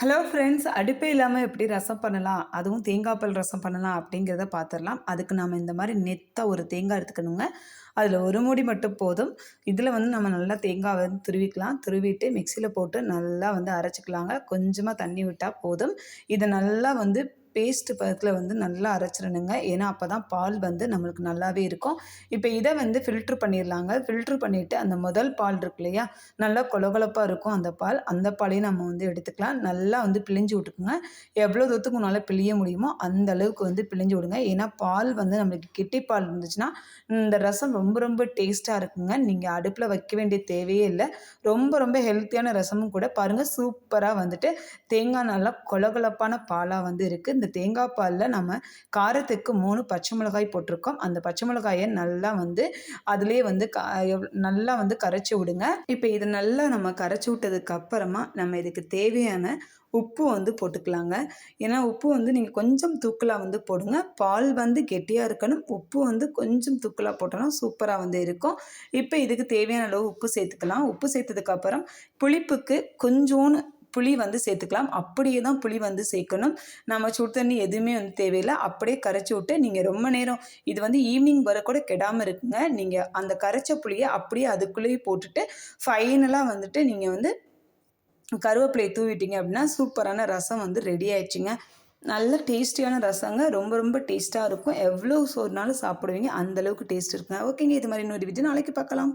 Hello friends அடுப்பே இல்லாமல் எப்படி ரசம் பண்ணலாம்? அதுவும் தேங்காய் பால் ரசம் பண்ணலாம் அப்படிங்கிறத பார்த்துடலாம் அதுக்கு நாம் இந்த மாதிரி நெத்தாக ஒரு தேங்காய் எடுத்துக்கணுங்க. அதில் ஒரு மூடி மட்டும் போதும். இதில் வந்து நம்ம நல்லா தேங்காய் வந்து துருவிக்கலாம். துருவிட்டு மிக்சியில் போட்டு நல்லா வந்து அரைச்சிக்கலாங்க. கொஞ்சமாக தண்ணி விட்டால் போதும். இதை நல்லா வந்து பேஸ்ட்டு பதத்தில் வந்து நல்லா அரைச்சிடணுங்க. ஏன்னா அப்போ தான் பால் வந்து நம்மளுக்கு நல்லாவே இருக்கும். இப்போ இதை வந்து ஃபில்ட்ரு பண்ணிடலாங்க. ஃபில்ட்ரு பண்ணிவிட்டு அந்த முதல் பால் இருக்கு இல்லையா? நல்லா கொலகொலப்பாக இருக்கும் அந்த பால். அந்த பாலையும் நம்ம வந்து எடுத்துக்கலாம். நல்லா வந்து பிழிஞ்சு விட்டுக்குங்க. எவ்வளோ தூரத்துக்கு உன்னால் பிழிய முடியுமோ அந்த அளவுக்கு வந்து பிழிஞ்சு விடுங்க. ஏன்னா பால் வந்து நம்மளுக்கு கெட்டி பால் இருந்துச்சுன்னா இந்த ரசம் ரொம்ப ரொம்ப டேஸ்ட்டாக இருக்குங்க. நீங்கள் அடுப்பில் வைக்க வேண்டிய தேவையே இல்லை. ரொம்ப ரொம்ப ஹெல்த்தியான ரசமும் கூட பாருங்கள் சூப்பராக வந்துட்டு தேங்காய் நல்லா கொலகொலப்பான பாலாக வந்து இருக்குது இந்த தேங்காய் பாலில் நம்ம காரத்துக்கு மூணு பச்சை மிளகாய் போட்டிருக்கோம். அந்த பச்சை மிளகாயை நல்லா வந்து அதுலேயே வந்து நல்லா வந்து கரைச்சி விடுங்க. இப்போ இது நல்லா நம்ம கரைச்சி விட்டதுக்கு அப்புறமா நம்ம இதுக்கு தேவையான உப்பு வந்து போட்டுக்கலாங்க. ஏன்னா உப்பு வந்து நீங்கள் கொஞ்சம் தூக்கலாக வந்து போடுங்க. பால் வந்து கெட்டியாக இருக்கணும். உப்பு வந்து கொஞ்சம் தூக்கலாக போட்டோம்னா சூப்பராக வந்து இருக்கும். இப்போ இதுக்கு தேவையான அளவு உப்பு சேர்த்துக்கலாம். உப்பு சேர்த்ததுக்கப்புறம் புளிப்புக்கு கொஞ்சோன்னு புளி வந்து சேர்த்துக்கலாம். அப்படியே தான் புளி வந்து சேர்க்கணும். நம்ம சுடு தண்ணி எதுவுமே வந்து தேவையில்லை. அப்படியே கரைச்சி விட்டு நீங்கள் ரொம்ப நேரம் இது வந்து ஈவினிங் வர கூட கெடாமல் இருக்குங்க. நீங்கள் அந்த கரைச்ச புளியை அப்படியே அதுக்குள்ளேயே போட்டுட்டு ஃபைனலாக வந்துட்டு நீங்கள் வந்து கருவேப்பிலையை தூவிட்டீங்க அப்படின்னா சூப்பரான ரசம் வந்து ரெடி ஆயிடுச்சுங்க. நல்ல டேஸ்டியான ரசங்க. ரொம்ப ரொம்ப டேஸ்ட்டாக இருக்கும். எவ்வளோ சோறுனாலும் சாப்பிடுவீங்க. அந்தளவுக்கு டேஸ்ட் இருக்குங்க. ஓகேங்க. இது மாதிரி இன்னொரு வீடியோ நாளைக்கு பார்க்கலாம்.